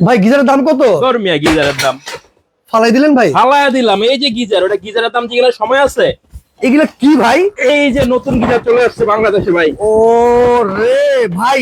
ভাই গিজারের দাম কত? তোর মিয়া গিজারের দাম। ফালাই দিলেন ভাই? ফালায়া দিলাম এই যে গিজার ওটা গিজারের দাম যেগুলো সময় আছে? এগুলা কি ভাই? এই যে নতুন গিজার চলে আসছে বাংলাদেশে ভাই। ও রে ভাই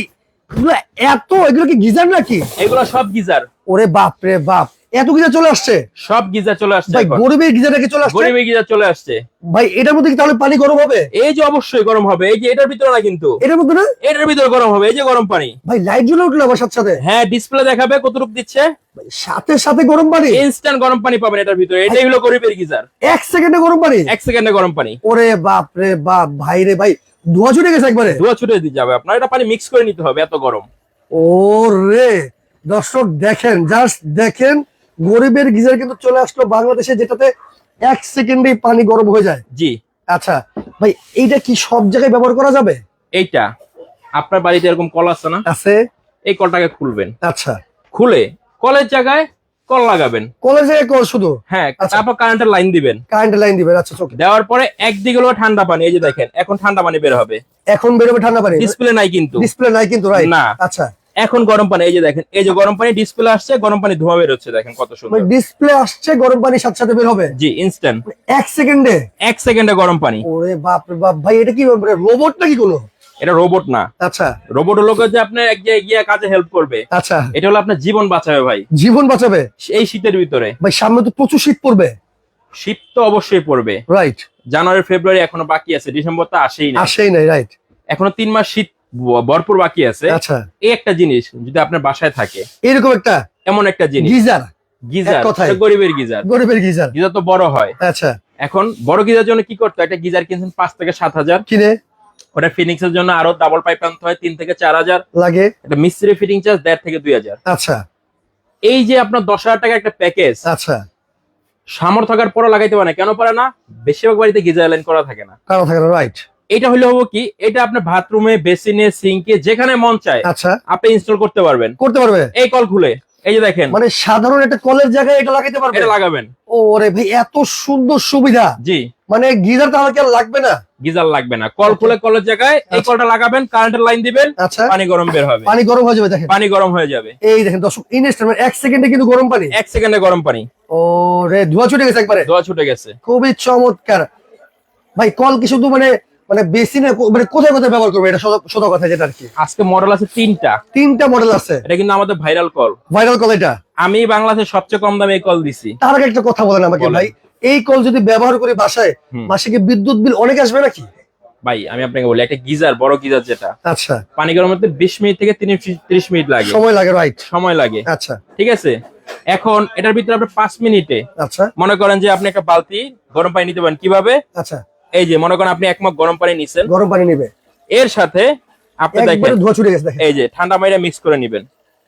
এত এগুলো কি গিজার নাকি? এগুলো সব গিজার। ওরে বাপ রে বাপ। এত গিজার চলে আসছে? সব গিজার চলে আসছে ভাই গরিবের গিজার নাকি চলে আসছে? গরিবের গিজার চলে আসছে। ভাই এটার মধ্যে কি তাহলে পানি গরম হবে? এই যে অবশ্যই গরম হবে এই যে এটার ভিতরে না কিন্তু। এটার মধ্যে না? এটার ভিতরে গরম হবে এই যে গরম পানি। ভাই লাইট জ্বলে উঠল আমার সাথে সাথে। হ্যাঁ ডিসপ্লে দেখাবে কতটুকু দিচ্ছে? ভাই, সাথে সাথে গরম পানি? ইনস্ট্যান্ট গরম পানি পাবেন এটার ভিতরে। এটাই হলো গরিবের গিজার এক সেকেন্ডে গরম পানি? এক সেকেন্ডে গরম পানি। ওরে বাপ রে বাপ ভাই রে ভাই ধোয়া ছুটে গেছে একবারে। ধোয়া ছুটে দিয়ে যাবে আপনার। এটা পানি মিক্স করে নিতে হবে এত গরম। ও রে দর্শক দেখেন জাস্ট দেখেন গরিবের গিজার কিন্তু চলে আসলো বাংলাদেশে যেটাতে এক সেকেন্ডেই পানি গরম হয়ে যায়। জি। আচ্ছা ভাই এইটা কি সব জায়গায় ব্যবহার করা যাবে? এইটা আপনার বাড়িতে এরকম কল আছে না? আছে। এই কলটাকে খুলবেন। আচ্ছা। খুলে কলের জায়গায় কল লাগাবেন। কলের জায়গায় কল শুধু? হ্যাঁ আচ্ছা। তারপর কারেন্টের লাইন দিবেন। কারেন্টের লাইন দিবেন আচ্ছা চোখে দেওয়ার পরে একদিকে হলো ঠান্ডা পানি এই যে দেখেন এখন ঠান্ডা পানি বের হবে। এখন বেরোবে ঠান্ডা পানি। ডিসপ্লে নাই কিন্তু। ডিসপ্লে নাই কিন্তু রাইট না। আচ্ছা। এখন গরম পানি এই যে দেখেন এই যে গরম পানি ডিসপ্লে আসছে গরম পানি ধোয়া বের হচ্ছে দেখেন কত সুন্দর। মানে ডিসপ্লে আসছে গরম পানি সাথে সাথে বের হবে? জি ইনস্ট্যান্ট এক সেকেন্ডে? এক সেকেন্ডে গরম পানি। ওরে বাপ রে বাপ ভাই এটা কি রোবট নাকি কোনো? এটা রোবট না। আচ্ছা। রোবট হলো যে আপনার এক জায়গায় গিয়ে কাজে হেল্প করবে। আচ্ছা। এটা হলো আপনার জীবন বাঁচাবে ভাই। জীবন বাঁচাবে? এই শীতের ভিতরে। ভাই সামনে তো প্রচুর শীত পড়বে। শীত তো অবশ্যই পড়বে। রাইট জানুয়ারি ফেব্রুয়ারি এখনও বাকি আছে ডিসেম্বর তো আসেই না আসেই নাই রাইট এখনও তিন মাস শীত ভরপুর বাকি আছে। আচ্ছা। এই একটা জিনিস যদি আপনার বাসায় থাকে এরকম একটা এমন একটা জিনিস। গিজার। গিজার গরিবের গিজার। গরিবের গিজার। গিজার তো বড় হয়। আচ্ছা। এখন বড় গিজার জন্য কি করতে একটা গিজার কিনছেন পাঁচ থেকে সাত হাজার। কিনে? ওটা ফিনিক্স এর জন্য আরও ডাবল পাইপ আনতে হয় তিন থেকে চার হাজার। লাগে? একটা মিস্ত্রি ফিটিং চার্জ দেড় থেকে দুই হাজার। আচ্ছা। এই যে আপনার দশ হাজার টাকা একটা প্যাকেজ আচ্ছা। সামর্থ্য থাকার পরও লাগাইতে পারে না। কেন পারে না? বেশিরভাগ বাড়িতে গিজার লাইন করা থাকে না। কারও থাকে রাইট এটা হলে কি এটা আপনার বাথরুমে বেসিনে সিঙ্কে যেখানে মন চায় আচ্ছা। আপনি ইনস্টল করতে পারবেন। করতে পারবে? এই কল খুলে এই যে দেখেন। মানে সাধারণ একটা কলের জায়গায় এটা লাগাইতে পারবে? এটা লাগাবেন। ও রে ভাই এত সুন্দর সুবিধা। জি। মানে গিজার তাহলে কি লাগবে না। গিজার লাগবে না। কল খুলে কলের জায়গায় এই আচ্ছা। কলটা লাগাবেন কারেন্টের লাইন দিবেন আচ্ছা। পানি গরম বের হবে। পানি গরম হয়ে যাবে দেখেন। পানি গরম হয়ে যাবে। এই দেখেন দর্শক ইনস্ট্যান্ট মানে এক সেকেন্ডে কিন্তু গরম পানি। এক সেকেন্ডে গরম পানি। ও রে ধোয়া ছুটে গেছে একবারে। ধোয়া ছুটে গেছে। খুবই চমৎকার। ভাই কল কি শুধু মানে মানে বেসিনে মানে কোথায় কোথায় ব্যবহার করবে? এটা সত- কথা যেটা আর কি। আজকে মডেল আছে তিনটা। তিনটা মডেল আছে। এটা কিন্তু আমাদের ভাইরাল কল ভাইরাল কল এটা? আমি বাংলাদেশের সবচেয়ে কম দামে এই কল দিছি। তার আগে একটা কথা বলেন আমাকে ভাই। এই কল যদি ব্যবহার করি বাসায় হুম। মাসে কি বিদ্যুৎ বিল অনেক আসবে নাকি? ভাই আমি আপনাকে বলি একটা গিজার বড় গিজার যেটা। আচ্ছা। পানি গরম হতে বিশ মিনিট থেকে তিরিশ মিনিট লাগে। সময় লাগে রাইট সময় লাগে। আচ্ছা। ঠিক আছে? এখন এটার ভিতরে আপনি পাঁচ মিনিটে আচ্ছা। মনে করেন যে আপনি একটা বালতি গরম পানি নিতে পারেন। কীভাবে? আচ্ছা। এই যে মনে করেন আপনি এক মগ গরম পানি নিছেন। গরম পানি নেবে। এর সাথে আপনি দেখবেন দেখেন ধোয়া ছুটে গেছে দেখেন। এই যে ঠান্ডা পানিটা মিক্স করে নেবেন।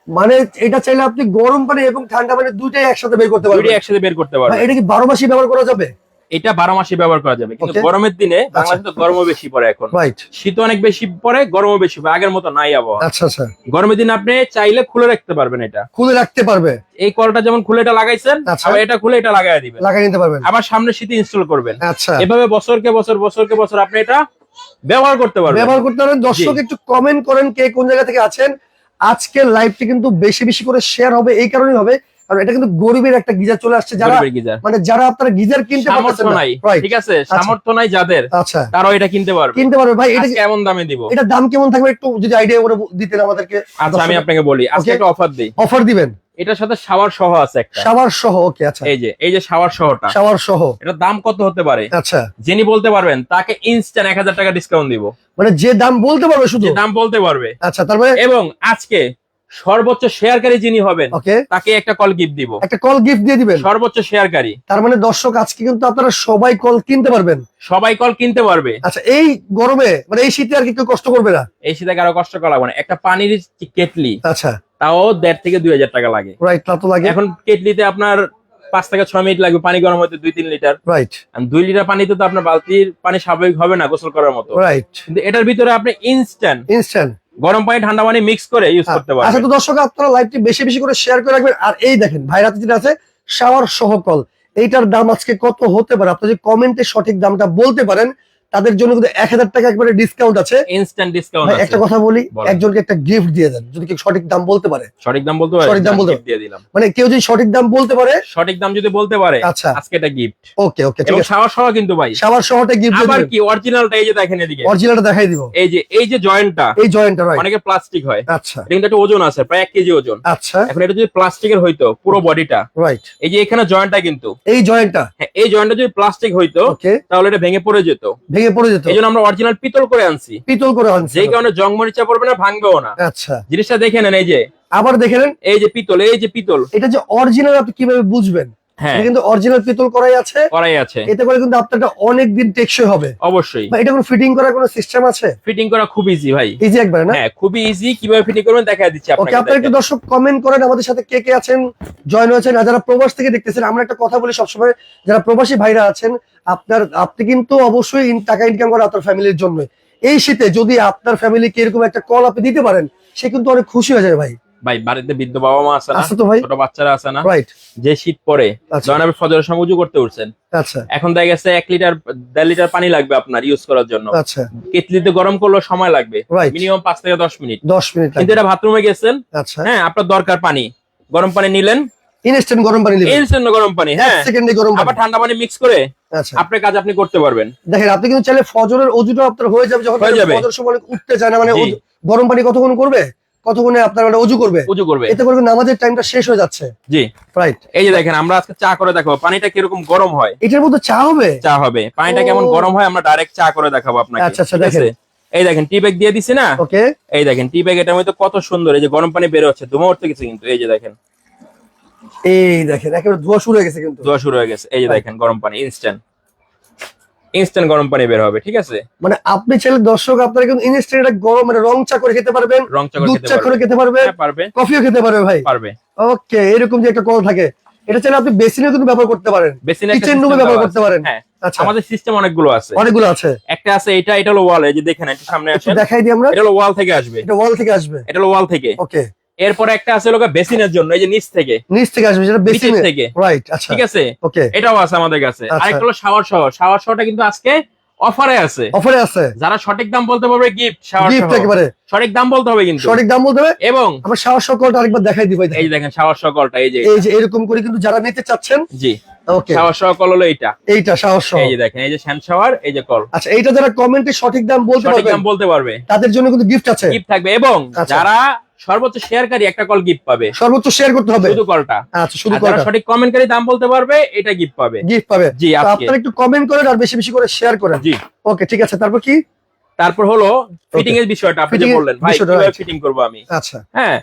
মানে এটা চাইলে আপনি গরম পানি এবং ঠান্ডা পানি দুইটাই একসাথে বের করতে পারবেন। দুটোই একসাথে বের করতে পারবেন। এটা কি বারো মাসই ব্যবহার করা যাবে? এটা বারো মাসে ব্যবহার করা যাবে। কিন্তু গরমের দিনে বাংলাদেশে তো গরমও বেশি পড়ে এখন। শীত অনেক বেশি পড়ে গরমও বেশি পড়ে আগের মতো নাই আবহাওয়া। আচ্ছা আচ্ছা। গরমের দিনে আপনি চাইলে খুলে রাখতে পারবেন এটা। খুলে রাখতে পারবে। এই কলটা যেমন খুলে এটা লাগাইছেন আচ্ছা। আবার এটা খুলে এটা লাগাই দিবেন। লাগাই নিতে পারবেন। আবার সামনে শীতে ইনস্টল করবেন। আচ্ছা। এভাবে বছরকে বছর বছরকে বছর আপনি এটা ব্যবহার করতে পারবেন। ব্যবহার করতে পারবেন। দর্শক। একটু কমেন্ট করেন কে কোন জায়গা থেকে আছেন। আজকের লাইভটি কিন্তু বেশি বেশি করে শেয়ার হবে এই কারণেই হবে। কারণ এটা কিন্তু গরিবের একটা গিজার চলে আসছে যারা মানে যারা আপনারা গিজার কিনতে পারতেছেন সামর্থ্য না। নাই। ঠিক আছে সামর্থ্য নাই যাদের আচ্ছা। তারাও এটা কিনতে পারবে। কিনতে পারবে। ভাই এটা আজকে এমন দামে দিব। এটা দাম কেমন থাকবে একটু যদি আইডিয়া করে দিতেন আমাদেরকে আচ্ছা আমি আপনাকে বলি আজকে একটা অফার দিই। অফার দিবেন? এটার সাথে শাওয়ার সহ আছে একটা। শাওয়ার সহ ওকে আচ্ছা। এই যে এই যে শাওয়ার সহটা। শাওয়ার সহ। এটার দাম কত হতে পারে? আচ্ছা। যিনি বলতে পারবেন তাকে ইনস্ট্যান্ট এক হাজার টাকা ডিসকাউন্ট দিব। মানে যে দাম বলতে পারবে শুধু? যে দাম বলতে পারবে। আচ্ছা তারপরে এবং আজকে সর্বোচ্চ শেয়ারকারী যিনি হবেন ওকে। তাকে একটা কল গিফট দিব। একটা কল গিফট দিয়ে দিবেন? সর্বোচ্চ শেয়ারকারী। তার মানে দর্শক আজকে কিন্তু আপনারা সবাই কল কিনতে পারবেন। সবাই কল কিনতে পারবে। আচ্ছা এই গরমে মানে এই শীতে আর কি কেউ কষ্ট করবে না? এই শীতে আরও কষ্ট করা লাগবে না। একটা পানির কেটলি? আচ্ছা। তাও দেড় থেকে দুই হাজার টাকা লাগে। রাইট তা তো লাগে। এখন কেটলিতে আপনার পাঁচ থেকে ছয় মিনিট লাগবে পানি গরম হতে দুই তিন লিটার। রাইট দুই লিটার পানিতে তো আপনার বালতির পানি স্বাভাবিক হবে না গোসল করার মতো। রাইট কিন্তু এটার ভিতরে আপনি ইনস্ট্যান্ট ইনস্ট্যান্ট গরম পানি ঠান্ডা পানি মিক্স করে ইউজ করতে আচ্ছা তো দর্শক আপনারা লাইভটি বেশি বেশি করে শেয়ার করে রাখবেন। আর এই দেখেন ভাইরাতে যেটা আছে শাওয়ার সহ কল। এইটার দাম আজকে কত হতে পারে? আপনি যদি কমেন্টে সঠিক দামটা বলতে পারেন তাদের জন্য কিন্তু এক হাজার টাকা একবারে ডিসকাউন্ট আছে। ইনস্ট্যান্ট ডিসকাউন্ট আছে। একটা কথা বলি একজনকে একটা গিফট দিয়ে দেন যদি কেউ সঠিক দাম বলতে পারে। সঠিক দাম বলতে পারে? সঠিক দাম বলতে দিয়ে দিলাম। মানে কেউ যদি সঠিক দাম বলতে পারে সঠিক দাম যদি বলতে পারে আচ্ছা। আজকে এটা গিফট ওকে ওকে ঠিক আছে। সাহস সহ কিন্তু ভাই। সাবার শহরটা গিফট আবার কি অরিজিনালটা এই যে দেখেন এদিকে। অরিজিনালটা দেখাই দিব। এই যে এই যে জয়েন্টটা এই জয়েন্টটা রাইট অনেকে প্লাস্টিক হয়। আচ্ছা। এটা কিন্তু একটা ওজন আছে প্রায় এক কেজি ওজন। আচ্ছা। এখন এটা যদি প্লাস্টিকের হইতো পুরো বডিটা রাইট এই যে এখানে জয়েন্টটা কিন্তু। এই জয়েন্টটা হ্যাঁ, এই জয়েন্টটা যদি প্লাস্টিক হইতো তাহলে এটা ভেঙে পড়ে যেত। ভেঙে পড়ে যেত। এই জন্য আমরা অরিজিনাল পিতল করে আনছি। পিতল করে আনছি। যেই কারণে জং মরিচা পড়বে না ভাঙবেও না। আচ্ছা। জিনিসটা দেখে নেন এই যে। আবার দেখে নেন। এই যে পিতল এই যে পিতল। এটা যে অরিজিনাল আপনি কীভাবে বুঝবেন? কিন্তু অরিজিনাল পিতল করাই আছে। করাই আছে। এতে করে কিন্তু আপনারটা অনেক দিন টেকসই হবে। অবশ্যই। বা এটা কোনো ফিটিং করার কোনো সিস্টেম আছে? ফিটিং করা খুব ইজি ভাই। ইজি একবারে না? হ্যাঁ খুবই ইজি কীভাবে ফিটিং করবেন দেখা দিচ্ছি ওকে আপনারা একটু দর্শক কমেন্ট করেন আমাদের সাথে কে কে আছেন জয়েন হয়েছেন আর যারা প্রবাস থেকে দেখতেছেন আমরা একটা কথা বলি সবসময় যারা প্রবাসী ভাইরা আছেন আপনার আপনি কিন্তু অবশ্যই টাকা ইনকাম করেন আপনার ফ্যামিলির জন্য এই শীতে যদি আপনার ফ্যামিলিকে এরকম একটা কল আপনি দিতে পারেন সে কিন্তু অনেক খুশি হয়ে যাবে ভাই। ভাই বাড়িতে বৃদ্ধ বাবা মা আছে না তো ভাই। ছোট বাচ্চারা আছে না রাইট যে শীত পরে আচ্ছা। আপনি ফজরের সময় উজু করতে উঠছেন। আচ্ছা। এখন দেখা গেছে এক লিটার দেড় লিটার পানি লাগবে আপনার ইউজ করার জন্য। আচ্ছা। কেতলিতে গরম করলেও সময় লাগবে। মিনিমাম পাঁচ থেকে দশ মিনিট। দশ মিনিট কিন্তু এটা বাথরুমে গেছেন আচ্ছা। হ্যাঁ আপনার দরকার পানি। গরম পানি নিলেন। ইনস্ট্যান্ট গরম পানি ইনস্ট্যান্ট গরম পানি হ্যাঁ। সেকেন্ডে গরম আবার ঠান্ডা পানি মিক্স করে আচ্ছা। আপনার কাজ আপনি করতে পারবেন। দেখেন আপনি কিন্তু চাইলে ফজরের অজুটা আপনার হয়ে যাবে যখন। সময় উঠতে চায় না মানে গরম পানি কতক্ষণ করবে? কতক্ষণে আপনার মানে অজু করবে? উজু করবে। এতে করে নামাজের টাইমটা শেষ হয়ে যাচ্ছে। জি। রাইট এই যে দেখেন আমরা আজকে চা করে দেখাবো। পানিটা কীরকম গরম হয়? এটার মধ্যে চা হবে? চা হবে। পানিটা কেমন গরম হয় আমরা ডাইরেক্ট চা করে দেখাবো আপনাকে। আচ্ছা, আচ্ছা, দেখেন। এই দেখেন টি ব্যাগ দিয়ে দিছি না? ওকে। এই দেখেন টি ব্যাগ এটার মধ্যে কত সুন্দর। এই যে গরম পানি বের হচ্ছে ধুমা উঠতে গেছে কিন্তু এই যে দেখেন। এই দেখেন একেবারে ধোয়া শুরু হয়ে গেছে কিন্তু। ধোয়া শুরু হয়ে গেছে। এই যে দেখেন গরম পানি ইনস্ট্যান্ট ইনস্ট্যান্ট গরম পানি বের হবে ঠিক আছে? মানে আপনি চাইলে দর্শক আপনারা কিন্তু ইনস্ট্যান্ট এটা গরম মানে রং চা করে খেতে পারবেন রং চা করে দুধ খেতে চা করে খেতে পারবেন হ্যাঁ, পারবে। কফিও খেতে পারবে ভাই। পারবে। ওকে এরকম যে একটা কল থাকে এটা চাইলে আপনি বেসিনে কিন্তু ব্যবহার করতে পারেন বেসিনে কিচেন রুমে ব্যবহার করতে পারেন। হ্যাঁ আচ্ছা। আমাদের সিস্টেম অনেকগুলো আছে। অনেকগুলো আছে। একটা আছে এটা এটা হলো ওয়াল এই যে দেখেন একটু সামনে আছে দেখাই দিই আমরা। এটা হলো ওয়াল থেকে আসবে। এটা ওয়াল থেকে আসবে। এটা হলো ওয়াল থেকে। ওকে। এরপরে একটা আছে লোক বেসিনের জন্য এই যে নিচ থেকে। নিচ থেকে আসবে যেটা বেসিনে থেকে। রাইট আচ্ছা। ঠিক আছে? ওকে এটাও আছে আমাদের কাছে। আচ্ছা। আরেকটা হলো শাওয়ার সহ শাওয়ার সহটা কিন্তু আজকে অফারে আছে। অফারে আছে। যারা সঠিক দাম বলতে পারবে গিফট শাওয়ার গিফট একেবারে। সঠিক দাম বলতে হবে কিন্তু। সঠিক দাম বলতে হবে। এবং আমরা সাহস সকলটা আরেকবার দেখাই দিব এই যে দেখেন শাওয়ার সহ কলটা এই যে এই যে এরকম করে কিন্তু যারা নিতে চাচ্ছেন জি। ওকে শাওয়ার সহ কল হলো এইটা। এইটা সাহস সহ এই যে দেখেন এই যে শ্যান শাওয়ার এই যে কল আচ্ছা এইটা যারা কমেন্টে সঠিক দাম বলতে পারবে সঠিক দাম বলতে পারবে। তাদের জন্য কিন্তু গিফট আছে। গিফট থাকবে। এবং আচ্ছা। যারা সর্বোচ্চ শেয়ারকারী একটা কল গিফট পাবে। সর্বোচ্চ শেয়ার করতে হবে। শুধু কলটা আচ্ছা শুধু কয়টা সঠিক কমেন্টকারী দাম বলতে পারবে এটা গিফট পাবে। গিফট পাবে। জি আপনারা একটু কমেন্ট করেন আর বেশি বেশি করে শেয়ার করেন। জি। ওকে ঠিক আছে তারপর কি? তারপর হলো ফিটিং এর বিষয়টা আপনি যে বললেন। ভাই কীভাবে ফিটিং করব আমি? আচ্ছা। হ্যাঁ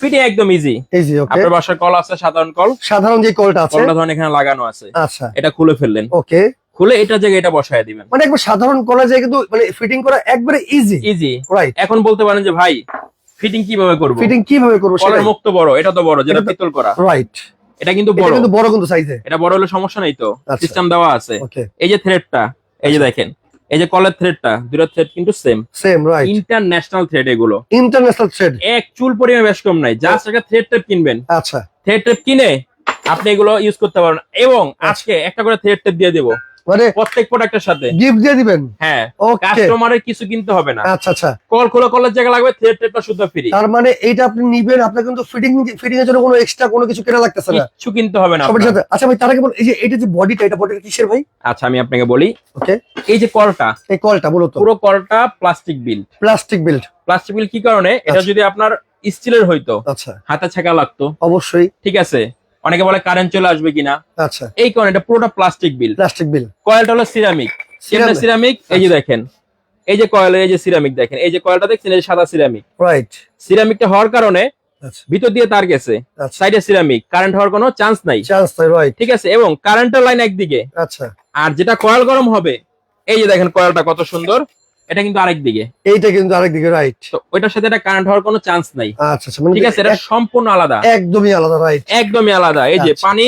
ফিটিং একদম ইজি যে ওকে আপনার বাসার কল আছে সাধারণ কল সাধারণ যে কলটা আছে। কলটা ধরেন এখানে লাগানো আছে। আচ্ছা। এটা খুলে ফেললেন। ওকে খুলে এটা জায়গায় এটা বসায় দিবেন। মানে একবার সাধারণ কলা যায় কিন্তু মানে ফিটিং করা একবারে ইজি ইজি রাইট এখন বলতে পারেন যে ভাই ফিটিং কীভাবে করব? ফিটিং কীভাবে করব কলের মুখ তো বড় এটা তো বড় যেটা পিতল করা। রাইট এটা কিন্তু বড়। কিন্তু বড় কিন্তু সাইজে এটা বড় হলে সমস্যা নাই তো। আচ্ছা। সিস্টেম দেওয়া আছে। এই যে থ্রেডটা এই যে দেখেন এই যে কলের থ্রেডটা দুটো থ্রেড কিন্তু same same right international thread এগুলো। ইন্টারন্যাশনাল থ্রেড এক চুল পরিমাণ বেশ কম নাই। জাস্ট একটা থ্রেড টেপ কিনবেন। আচ্ছা। থ্রেড টেপ কিনে আপনি এগুলো ইউজ করতে পারবেন। এবং আজকে একটা করে থ্রেড টেপ দিয়ে দেবো। মানে প্রত্যেক প্রোডাক্টের সাথে। গিফট দিয়ে দিবেন? হ্যাঁ কাস্টমারের কিছু কিনতে হবে না। আচ্ছা আচ্ছা। কল খোলা কলের জায়গা লাগবে থ্রেড টেপটা শুদ্ধ ফ্রি তার মানে এইটা আপনি নিবেন আপনার কিন্তু ফিটিং ফিটিং এর জন্য কোনো এক্সট্রা কোনো কিছু কেনা লাগতেছে না। কিচ্ছু কিনতে হবে না সবার সাথে আচ্ছা ভাই তার আগে বল এই যে এটা যে বডিটা এটা বডিটা কিসের ভাই? আচ্ছা আমি আপনাকে বলি। ওকে এই যে কলটা এই কলটা মূলত পুরো কলটা plastic build plastic build plastic build কি কারণে? এটা আচ্ছা। যদি আপনার স্টিলের হইতো আচ্ছা। হাতে ছাকা লাগতো। অবশ্যই। ঠিক আছে? অনেকে বলে কারেন্ট চলে আসবে কিনা। আচ্ছা। এই কারণে এটা পুরোটা প্লাস্টিক বিল প্লাস্টিক বিল কয়েলটা হলো সিরামিক সিরামিক এই যে দেখেন। এই যে কয়েল এই যে সিরামিক দেখেন। এই যে কয়েলটা দেখছেন এই যে সাদা সিরামিক রাইট সিরামিকটা হওয়ার কারণে আচ্ছা। ভিতর দিয়ে তার গেছে। আচ্ছা। সাইডে সিরামিক কারেন্ট হওয়ার কোনো চান্স নাই। চান্স তাই রাইট ঠিক আছে? এবং কারেন্টের লাইন একদিকে। আচ্ছা। আর যেটা কয়েল গরম হবে এই যে দেখেন কয়েলটা কত সুন্দর। এটা কিন্তু আরেক দিকে। এইটা কিন্তু আরেক দিকে রাইট তো ওইটার সাথে এটা কারেন্ট হওয়ার কোনো চান্স নাই। আচ্ছা আচ্ছা মানে ঠিক আছে এটা সম্পূর্ণ আলাদা। একদমই আলাদা রাইট একদমই আলাদা। এই যে আচ্ছা। পানি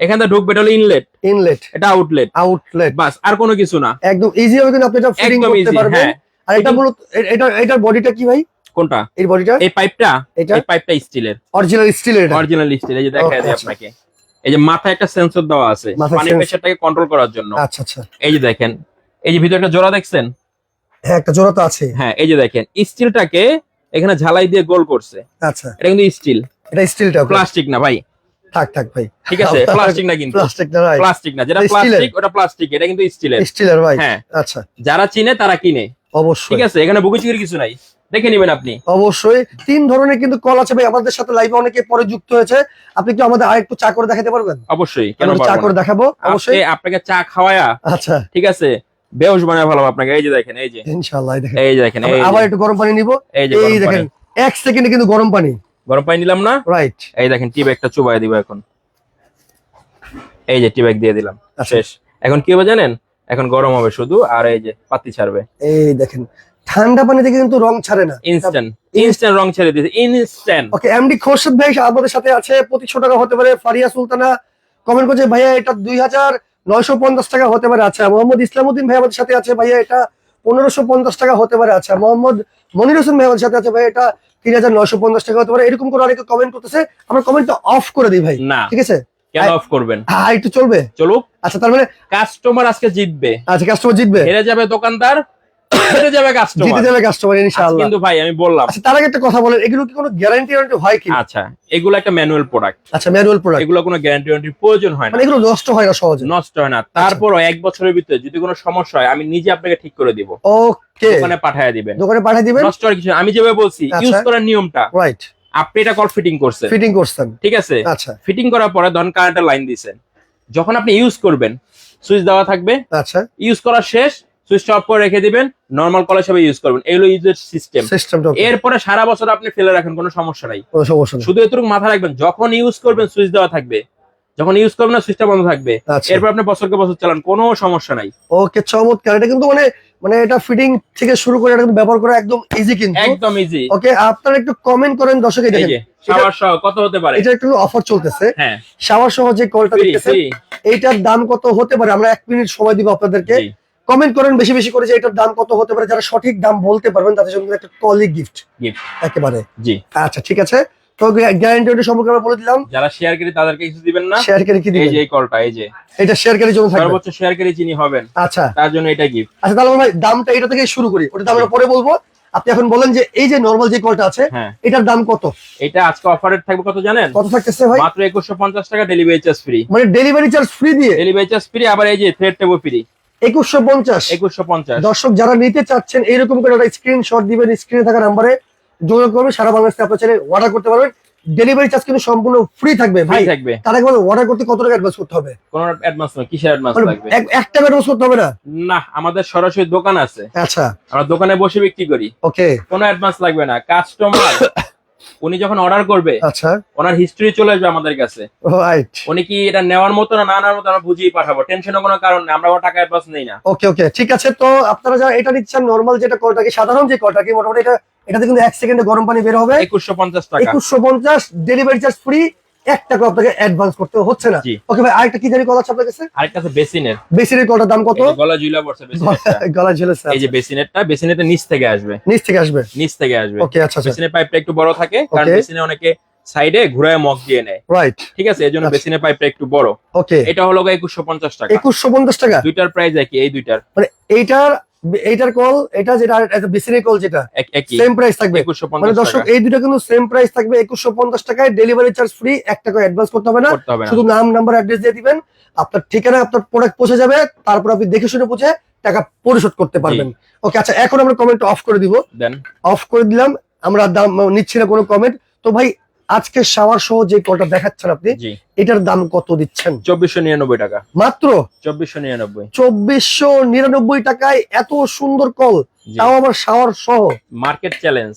এখান থেকে ঢুকবে হলো ইনলেট ইনলেট এটা আউটলেট আউটলেট বাস আর কোনো কিছু না। একদম ইজি হবে কিন্তু আপনি এটা ফিটিং করতে পারবেন। হ্যাঁ। আর এটা মূলত এটা এটার বডিটা কি ভাই? কোনটা? এই বডিটা এই পাইপটা এটা? এই পাইপটা স্টিলের অরিজিনাল স্টিল এটা? অরিজিনাল স্টিল এই যে দেখা আচ্ছা। আপনাকে। এই যে মাথায় একটা সেন্সর দেওয়া আছে মাথায় পানি প্রেসারটাকে কন্ট্রোল করার জন্য। আচ্ছা আচ্ছা। এই যে দেখেন এই যে ভিতরে একটা জোড়া দেখছেন? হ্যাঁ একটা জোড়া তো আছে। হ্যাঁ এই যে দেখেন স্টিলটাকে এখানে ঝালাই দিয়ে গোল করছে। আচ্ছা। এটা কিন্তু স্টিল। এটা স্টিলটা প্লাস্টিক না ভাই। থাক থাক ভাই। ঠিক আছে প্লাস্টিক না কিন্তু। প্লাস্টিক না রাইট প্লাস্টিক না যেটা। প্লাস্টিক ওটা প্লাস্টিক এটা কিন্তু স্টিলের। স্টিলের ভাই। হ্যাঁ। আচ্ছা। যারা চিনে তারা কিনে। অবশ্যই। ঠিক আছে এখানে বুকুচিকের কিছু নাই। দেখে নেবেন আপনি। অবশ্যই। তিন ধরনের কিন্তু কল আছে ভাই। আমাদের সাথে লাইভে অনেকে পরে যুক্ত হয়েছে। আপনি কি আমাদের আরেকটু চা করে দেখাতে পারবেন? অবশ্যই কেন চা করে দেখাবো? অবশ্যই। আপনাকে চা খাওয়ায়া। আচ্ছা। ঠিক আছে বেহুশ বানায় ভালো আপনাকে এই যে দেখেন এই যে। ইনশাআল্লাহ দেখেন। এই যে দেখেন আবার একটু গরম পানি নিব। এই যে এই দেখেন। এক সেকেন্ডে কিন্তু গরম পানি। গরম পানি নিলাম না? রাইট এই দেখেন টি ব্যাগটা চুবাই দিব এখন। এই যে টি ব্যাগ দিয়ে দিলাম আচ্ছা। শেষ। এখন কি হবে জানেন? এখন গরম হবে শুধু আর এই যে পাতি ছাড়বে। এই দেখেন ঠান্ডা পানি থেকে কিন্তু রং ছাড়ে না। ইনস্ট্যান্ট ইনস্ট্যান্ট রং ছেড়ে দিয়েছে ইনস্ট্যান্ট ওকে এমডি খোরশেদ ভাই আমাদের সাথে আছে পঁচিশশো টাকা হতে পারে ফারিয়া সুলতানা। কমেন্ট করছে ভাইয়া এটা দুই হাজার নয়শো পঞ্চাশ টাকা হতে পারে। আচ্ছা মোহাম্মদ ইসলামউদ্দিন ভাই আমাদের সাথে আছে ভাইয়া এটা পনেরোশো পঞ্চাশ টাকা হতে পারে। আচ্ছা মোহাম্মদ মনির হোসেন ভাই আমাদের সাথে আছে ভাই এটা তিন হাজার নয়শো পঞ্চাশ টাকা হতে পারে। এরকম করে অনেকে কমেন্ট করতেছে। আমরা কমেন্টটা অফ করে দিই ভাই না। ঠিক আছে? কেন অফ করবেন? হ্যাঁ একটু চলবে। চলুক। আচ্ছা তার মানে কাস্টমার আজকে জিতবে। আচ্ছা কাস্টমার জিতবে। হেরে যাবে দোকানদার। হেরে যাবে জিতে যাবে কাস্টমার ইনশাআল্লাহ। কিন্তু ভাই আমি বললাম। আচ্ছা তার আগে একটা কথা বলেন এগুলো কি কোনো গ্যারান্টি ওয়ারেন্টি হয় কি? আচ্ছা এগুলো একটা ম্যানুয়াল প্রোডাক্ট আচ্ছা ম্যানুয়াল প্রোডাক্ট এগুলো কোনো গ্যারান্টি প্রয়োজন হয় না। মানে এগুলো নষ্ট হয় না সহজে? নষ্ট হয় না। তারপরও এক বছরের ভিতরে যদি কোনো সমস্যা হয় আমি নিজে আপনাকে ঠিক করে দিব। ওকে ওখানে পাঠিয়ে দিবেন। দোকানে পাঠিয়ে দিবেন? নষ্ট হওয়ার কিছু আমি যেভাবে বলছি আচ্ছা। ইউজ করার নিয়মটা। রাইট আপনি এটা কল ফিটিং করছেন। ফিটিং করছেন। ঠিক আছে? আচ্ছা। ফিটিং করার পরে ধরুন কারেন্টের লাইন দিছেন। যখন আপনি ইউজ করবেন সুইচ দেওয়া থাকবে। আচ্ছা। ইউজ করা শেষ সুইচটা অফ করে রেখে দিবেন নর্মাল কল হিসেবে ইউজ করবেন। এগুলো ইউজের সিস্টেম এরপরে সারা বছর আপনি ফেলে রাখেন কোনো সমস্যা নাই। সমস্যা শুধু এতটুকু মাথা রাখবেন যখন ইউজ করবেন সুইচ দেওয়া থাকবে। যখন ইউজ করবেন না সুইচটা বন্ধ থাকবে। আচ্ছা। এরপর আপনি বছরকে বছর চালান কোনো সমস্যা নাই। ওকে চমৎকার। এটা কিন্তু মানে মানে এটা ফিটিং থেকে শুরু করে এটা কিন্তু ব্যবহার করা একদম ইজি কিন্তু। একদম ইজি ওকে আপনারা একটু কমেন্ট করেন দর্শক দেখেন শাওয়ার সহ কত হতে পারে? এটা একটু অফার চলতেছে। হ্যাঁ। শাওয়ার সহ যে কলটা দেখতেছেন এইটার দাম কত হতে পারে? আমরা এক মিনিট সময় দিব আপনাদেরকে। কমেন্ট করেন বেশি বেশি করে যে এটার দাম কত হতে পারে যারা সঠিক দাম বলতে পারবেন তাদের জন্য একটা কলি গিফট Gift. একেবারে। জি। আচ্ছা ঠিক আছে। তো গ্যারান্টি সম্পর্কে আমরা বলে দিলাম। যারা শেয়ার করি তাদেরকে কিছু দিবেন না? শেয়ার করে কি এই যে এই কলটা এই যে। এটা শেয়ার করে জন্য থাকবে। সর্বোচ্চ শেয়ার করি চিনি হবেন আচ্ছা। তার জন্য এটা গিফট আচ্ছা তাহলে ভাই দামটা এটা থেকে শুরু করি। ওটা আমরা পরে বলব। আপনি এখন বলেন যে এই যে নরমাল যে কলটা আছে হ্যাঁ। এটার দাম কত? এটা আজকে অফারে থাকবে কত জানেন? কত থাকতেছে ভাই? মাত্র একুশশো পঞ্চাশ টাকা ডেলিভারি চার্জ ফ্রি মানে ডেলিভারি চার্জ ফ্রি দিয়ে? ডেলিভারি চার্জ ফ্রি আবার এই যে থ্রেড টেবো ফ্রি একুশশো পঞ্চাশ। একুশশো পঞ্চাশ। দর্শক যারা নিতে চাচ্ছেন এইরকম করে একটা স্ক্রিনশট দিবেন স্ক্রিনে থাকা নাম্বারে যোগাযোগ করবেন সারা বাংলাদেশে আপনার ছেলে অর্ডার করতে পারবেন। ডেলিভারি চার্জ কিন্তু সম্পূর্ণ ফ্রি থাকবে ভাই। থাকবে। তার একবার অর্ডার করতে কত টাকা অ্যাডভান্স করতে হবে? কোনো অ্যাডভান্স নয় কিসের অ্যাডভান্স মানে লাগবে? এক- এক টাকা অ্যাডভান্স করতে হবে না? না আমাদের সরাসরি দোকান আছে। আচ্ছা। আমরা দোকানে বসে বিক্রি করি। ওকে কোনো অ্যাডভান্স লাগবে না। কাস্টমার উনি যখন অর্ডার করবে আচ্ছা। ওনার হিস্ট্রি চলে আসবে আমাদের কাছে। রাইট উনি কি এটা নেওয়ার মতো না না নেওয়ার মতো আমরা বুঝিয়ে পাঠাবো। টেনশনের কোনো কারণ নেই আমরা টাকা অ্যাডভান্স নেই না। ওকে ওকে ঠিক আছে তো আপনারা যা এটা নিচ্ছেন নরমাল যেটা কলটাকে সাধারণ যে কলটাকে মোটামুটি এটা এটাতে কিন্তু এক সেকেন্ডে গরম পানি বের হবে। একুশশো পঞ্চাশ টাকা। একুশশো পঞ্চাশ ডেলিভারি চার্জ ফ্রি এক টাকা আপনাকে অ্যাডভান্স করতে হচ্ছে না। ওকে ভাই আরেকটা কি জানি কল আছে আপনার কাছে? আরেকটা আছে বেসিনের। বেসিনের কলটার দাম কত? গলা জুইলা পড়ছে গলা ঝুলেছে এই যে বেসিনেরটা বেসিনেরটা নিচ থেকে আসবে। নিচ থেকে আসবে? নিচ থেকে আসবে। ওকে আচ্ছা আচ্ছা। বেসিনের পাইপটা একটু বড় থাকে কারণ বেসিনে অনেকে সাইডে ঘুরায় মগ দিয়ে নেয়। রাইট ঠিক আছে এই জন্য আচ্ছা। বেসিনের পাইপটা একটু বড়। ওকে এটা হলো একুশশো পঞ্চাশ টাকা। একুশশো পঞ্চাশ টাকা? দুইটার প্রাইস একই এই দুইটার। মানে এইটার এইটার কল এটা যেটা বেসিনের কল যেটা সেম প্রাইস থাকবে। মানে দর্শক এই দুটো কিন্তু সেম প্রাইস থাকবে একুশশো পঞ্চাশ টাকায় ডেলিভারি চার্জ ফ্রি এক টাকা অ্যাডভান্স করতে হবে না। শুধু নাম নাম্বার অ্যাড্রেস দিয়ে দিবেন আপনার ঠিকানা আপনার প্রোডাক্ট পৌঁছে যাবে তারপর আপনি দেখে শুনে পৌঁছে টাকা পরিশোধ করতে পারবেন। ওকে আচ্ছা এখন আমরা কমেন্ট অফ করে দিব। দেন। অফ করে দিলাম আমরা দাম নিচ্ছি না কোনো কমেন্ট তো ভাই আজকে শাওয়ার সহ যে কলটা দেখাচ্ছেন আপনি এটার দাম কত দিচ্ছেন? চব্বিশশো নিরানব্বই টাকা। মাত্র? চব্বিশশো নিরানব্বই। চব্বিশশো নিরানব্বই টাকায় এত সুন্দর কল তাও আবার শাওয়ার সহ? Market challenge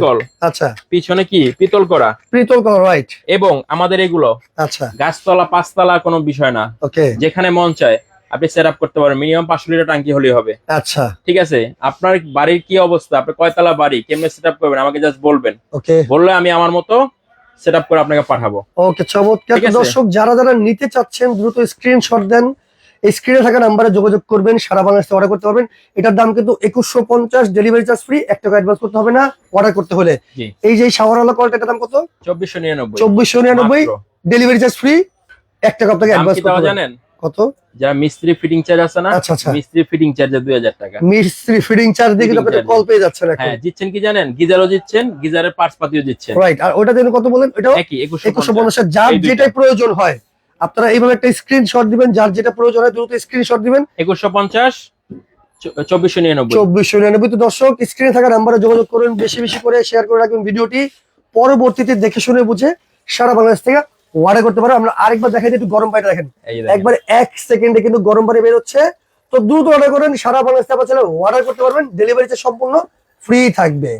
call. আচ্ছা। পিছনে কি? পিতল করা। প্রীতল কল রাইট এবং আমাদের এগুলো। আচ্ছা। গাছতলা পাঁচতলা কোনো বিষয় না। ওকে। যেখানে মন চায় আপনি সেট আপ করতে পারেন। মিনিমাম পাঁচশো লিটার টাঙ্কি হলেই হবে। আচ্ছা। ঠিক আছে? আপনার বাড়ির কি অবস্থা? আপনি কয়তলা বাড়ি? কেমনে সেট আপ করবেন? আমাকে জাস্ট বলবেন। ওকে। বললে আমি আমার মতো সেট আপ করে আপনাকে পাঠাবো। ওকে চমৎকার। দর্শক যারা যারা নিতে চাচ্ছেন দ্রুত স্ক্রিনশট দেন। এই স্ক্রিনে থাকা নাম্বারে যোগাযোগ করবেন সারা বাংলাদেশে অর্ডার করতে পারবেন। এটার দাম কিন্তু একুশশো পঞ্চাশ ডেলিভারি চার্জ ফ্রি এক টাকা অ্যাডভান্স করতে হবে না অর্ডার করতে হলে। এই যে শাওয়ারওয়ালা কলটা এটার দাম কত? চব্বিশশো নিরানব্বই। চব্বিশশো নিরানব্বই ডেলিভারি চার্জ ফ্রি এক টাকা আপনাকে অ্যাডভান্স করতে জানেন? কত? যারা মিস্ত্রি ফিটিং চার্জ আছে না? আচ্ছা আচ্ছা। মিস্ত্রি ফিটিং চার্জে দুই হাজার টাকা। মিস্ত্রি ফিডিং চার্জ দিয়ে কিন্তু charge। কল পেয়ে যাচ্ছেন এখন। হ্যাঁ জিতছেন কি জানেন? গিজারও জিতছেন গিজারের পার্টস পাতিও জিতছেন রাইট আর ওটা জন্য কত বলেন? এটাও একই একুশশো একুশশো পঞ্চাশ। পঞ্চাশ যার এই যেটাই প্রয়োজন হয়। আপনারা এইভাবে একটা স্ক্রিনশট দিবেন যার যেটা প্রয়োজন হয় দ্রুত স্ক্রিনশট দিবেন। একুশশো পঞ্চাশ চ- চব্বিশশো নিরানব্বই। চব্বিশশো নিরানব্বই। তো দর্শক স্ক্রিনে থাকা নাম্বারে যোগাযোগ করুন বেশি বেশি করে শেয়ার করে রাখবেন ভিডিওটি। পরবর্তীতে দেখে শুনে বুঝে সারা বাংলাদেশ থেকে অর্ডার করতে পারো। আমরা আরেকবার দেখাই একটু গরম পানিটা দেখেন। একবার এক সেকেন্ডে কিন্তু গরম পানি বের হচ্ছে। তো দ্রুত অর্ডার করেন সারা বাংলাদেশ ওয়াটার অর্ডার করতে পারবেন। ডেলিভারিতে সম্পূর্ণ ফ্রি থাকবে।